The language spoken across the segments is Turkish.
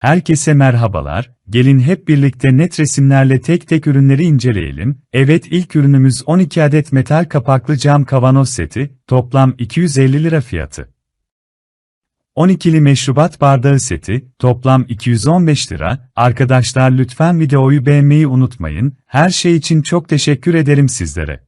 Herkese merhabalar, gelin hep birlikte net resimlerle tek tek ürünleri inceleyelim. Evet ilk ürünümüz 12 adet metal kapaklı cam kavanoz seti, toplam 250 lira fiyatı. 12'li meşrubat bardağı seti, toplam 215 lira. Arkadaşlar lütfen videoyu beğenmeyi unutmayın, her şey için çok teşekkür ederim sizlere.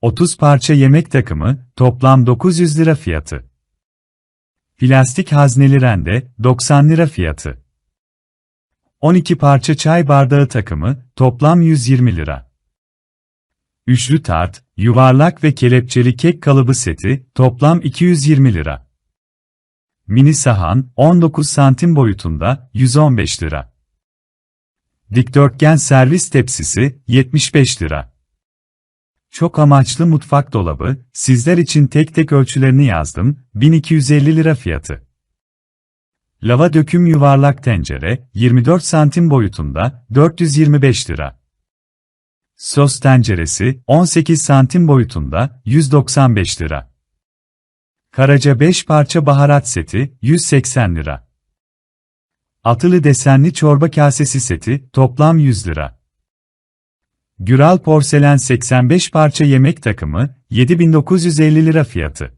30 parça yemek takımı, toplam 900 lira fiyatı. Plastik hazneli rende, 90 lira fiyatı. 12 parça çay bardağı takımı, toplam 120 lira. Üçlü tart, yuvarlak ve kelepçeli kek kalıbı seti, toplam 220 lira. Mini sahan, 19 santim boyutunda, 115 lira. Dikdörtgen servis tepsisi, 75 lira. Çok amaçlı mutfak dolabı, sizler için tek tek ölçülerini yazdım, 1250 lira fiyatı. Lava döküm yuvarlak tencere, 24 santim boyutunda, 425 lira. Sos tenceresi, 18 santim boyutunda, 195 lira. Karaca 5 parça baharat seti, 180 lira. Atılı desenli çorba kasesi seti, toplam 100 lira. Güral porselen 85 parça yemek takımı, 7950 lira fiyatı.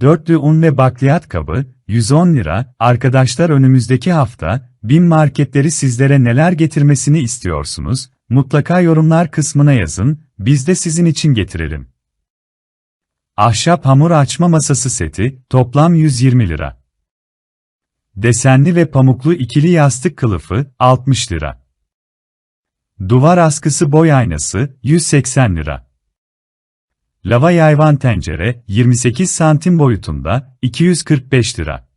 Dörtlü un ve bakliyat kabı, 110 lira. Arkadaşlar önümüzdeki hafta, BİM marketleri sizlere neler getirmesini istiyorsunuz? Mutlaka yorumlar kısmına yazın, biz de sizin için getirelim. Ahşap hamur açma masası seti, toplam 120 lira. Desenli ve pamuklu ikili yastık kılıfı, 60 lira. Duvar askısı boy aynası, 180 lira. Lava yayvan tencere, 28 santim boyutunda, 245 lira.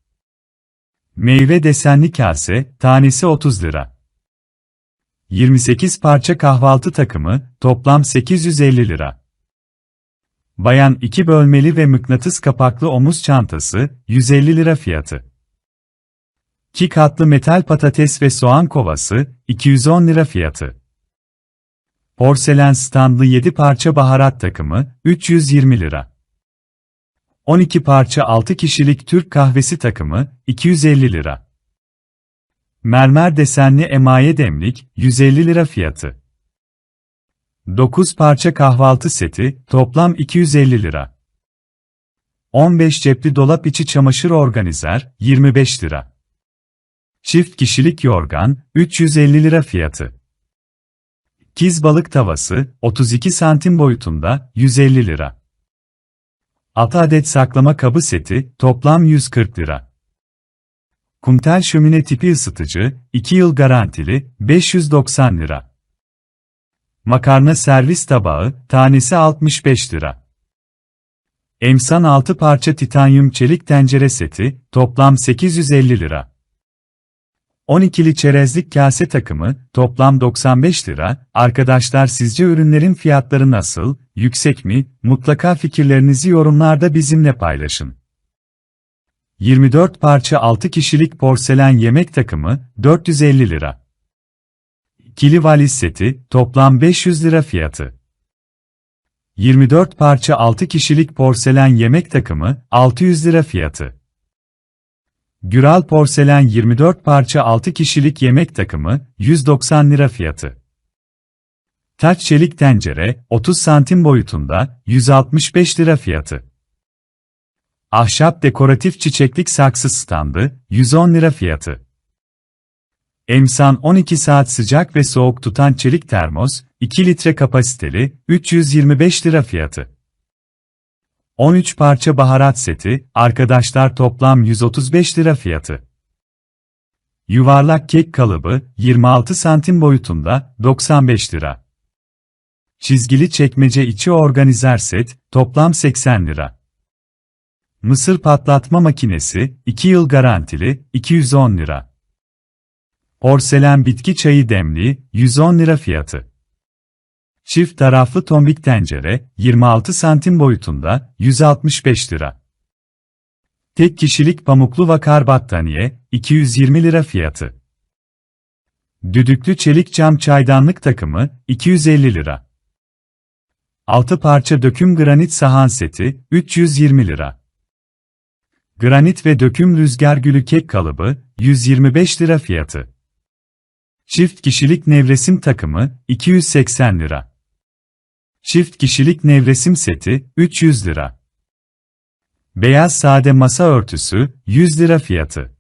Meyve desenli kase, tanesi 30 lira. 28 parça kahvaltı takımı, toplam 850 lira. Bayan 2 bölmeli ve mıknatıs kapaklı omuz çantası, 150 lira fiyatı. 2 katlı metal patates ve soğan kovası, 210 lira fiyatı. Porselen standlı 7 parça baharat takımı, 320 lira. 12 parça 6 kişilik Türk kahvesi takımı, 250 lira. Mermer desenli emaye demlik, 150 lira fiyatı. 9 parça kahvaltı seti, toplam 250 lira. 15 cepli dolap içi çamaşır organizer, 25 lira. Çift kişilik yorgan, 350 lira fiyatı. Kiz balık tavası, 32 santim boyutunda, 150 lira. 6 adet saklama kabı seti, toplam 140 lira. Kumtel şömine tipi ısıtıcı, 2 yıl garantili, 590 lira. Makarna servis tabağı, tanesi 65 lira. Emsan 6 parça titanyum çelik tencere seti, toplam 850 lira. 12'li çerezlik kase takımı, toplam 95 lira. Arkadaşlar sizce ürünlerin fiyatları nasıl, yüksek mi? Mutlaka fikirlerinizi yorumlarda bizimle paylaşın. 24 parça 6 kişilik porselen yemek takımı, 450 lira. Kili valiz seti, toplam 500 lira fiyatı. 24 parça 6 kişilik porselen yemek takımı, 600 lira fiyatı. Güral porselen 24 parça 6 kişilik yemek takımı, 190 lira fiyatı. Taç çelik tencere, 30 santim boyutunda, 165 lira fiyatı. Ahşap dekoratif çiçeklik saksı standı, 110 lira fiyatı. Emsan 12 saat sıcak ve soğuk tutan çelik termos, 2 litre kapasiteli, 325 lira fiyatı. 13 parça baharat seti, arkadaşlar toplam 135 lira fiyatı. Yuvarlak kek kalıbı, 26 santim boyutunda, 95 lira. Çizgili çekmece içi organizer set, toplam 80 lira. Mısır patlatma makinesi, 2 yıl garantili, 210 lira. Porselen bitki çayı demliği, 110 lira fiyatı. Çift taraflı tombik tencere, 26 santim boyutunda, 165 lira. Tek kişilik pamuklu vakar battaniye, 220 lira fiyatı. Düdüklü çelik cam çaydanlık takımı, 250 lira. 6 parça döküm granit sahan seti, 320 lira. Granit ve döküm rüzgar gülü kek kalıbı, 125 lira fiyatı. Çift kişilik nevresim takımı, 280 lira. Çift kişilik nevresim seti, 300 lira. Beyaz sade masa örtüsü, 100 lira fiyatı.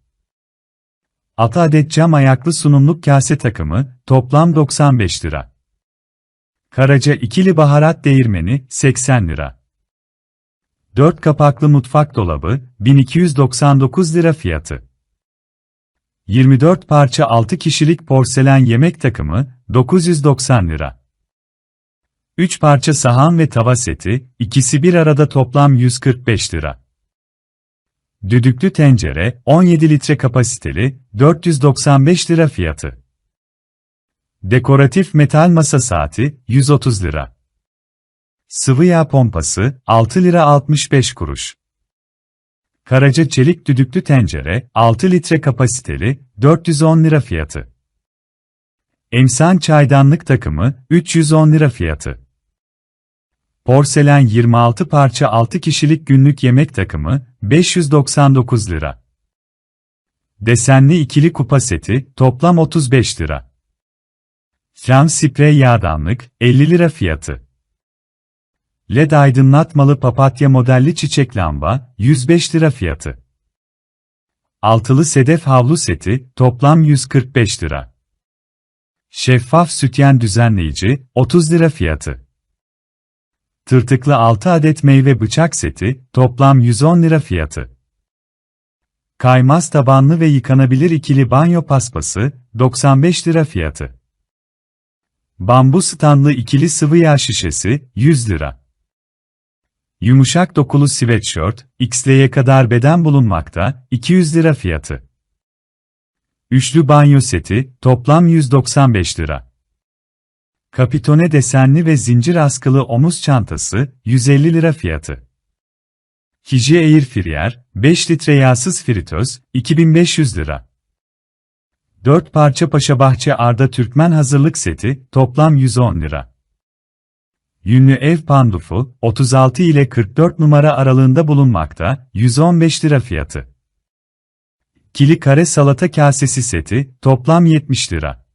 6 adet cam ayaklı sunumluk kase takımı, toplam 95 lira. Karaca ikili baharat değirmeni, 80 lira. 4 kapaklı mutfak dolabı, 1299 lira fiyatı. 24 parça 6 kişilik porselen yemek takımı, 990 lira. 3 parça sahan ve tava seti, ikisi bir arada toplam 145 lira. Düdüklü tencere, 17 litre kapasiteli, 495 lira fiyatı. Dekoratif metal masa saati, 130 lira. Sıvı yağ pompası, 6 lira 65 kuruş. Karaca çelik düdüklü tencere, 6 litre kapasiteli, 410 lira fiyatı. Emsan çaydanlık takımı, 310 lira fiyatı. Porselen 26 parça 6 kişilik günlük yemek takımı, 599 lira. Desenli ikili kupa seti, toplam 35 lira. Cam sprey yağdanlık, 50 lira fiyatı. LED aydınlatmalı papatya modelli çiçek lamba, 105 lira fiyatı. Altılı sedef havlu seti, toplam 145 lira. Şeffaf sütyen düzenleyici, 30 lira fiyatı. Tırtıklı 6 adet meyve bıçak seti, toplam 110 lira fiyatı. Kaymaz tabanlı ve yıkanabilir ikili banyo paspası, 95 lira fiyatı. Bambu standlı ikili sıvı yağ şişesi, 100 lira. Yumuşak dokulu sweatshirt, XL'ye kadar beden bulunmakta, 200 lira fiyatı. Üçlü banyo seti, toplam 195 lira. Kapitone desenli ve zincir askılı omuz çantası, 150 lira fiyatı. Kiji Air Fryer, 5 litre yağsız fritöz, 2500 lira. 4 parça Paşabahçe Arda Türkmen hazırlık seti, toplam 110 lira. Yünlü ev pandufu, 36 ile 44 numara aralığında bulunmakta, 115 lira fiyatı. Kili kare salata kasesi seti, toplam 70 lira.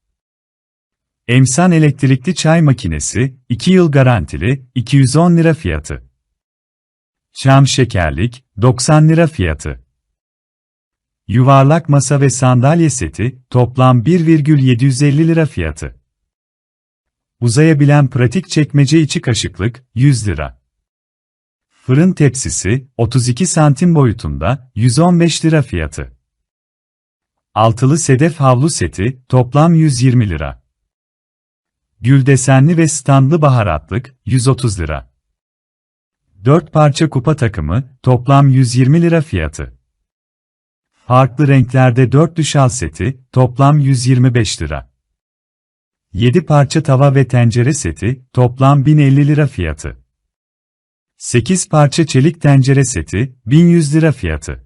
Emsan elektrikli çay makinesi, 2 yıl garantili, 210 lira fiyatı. Şam şekerlik, 90 lira fiyatı. Yuvarlak masa ve sandalye seti, toplam 1,750 lira fiyatı. Uzayabilen pratik çekmece içi kaşıklık, 100 lira. Fırın tepsisi, 32 santim boyutunda, 115 lira fiyatı. Altılı sedef havlu seti, toplam 120 lira. Gül desenli ve standlı baharatlık, 130 lira. 4 parça kupa takımı, toplam 120 lira fiyatı. Farklı renklerde 4 düşal seti, toplam 125 lira. 7 parça tava ve tencere seti, toplam 1050 lira fiyatı. 8 parça çelik tencere seti, 1100 lira fiyatı.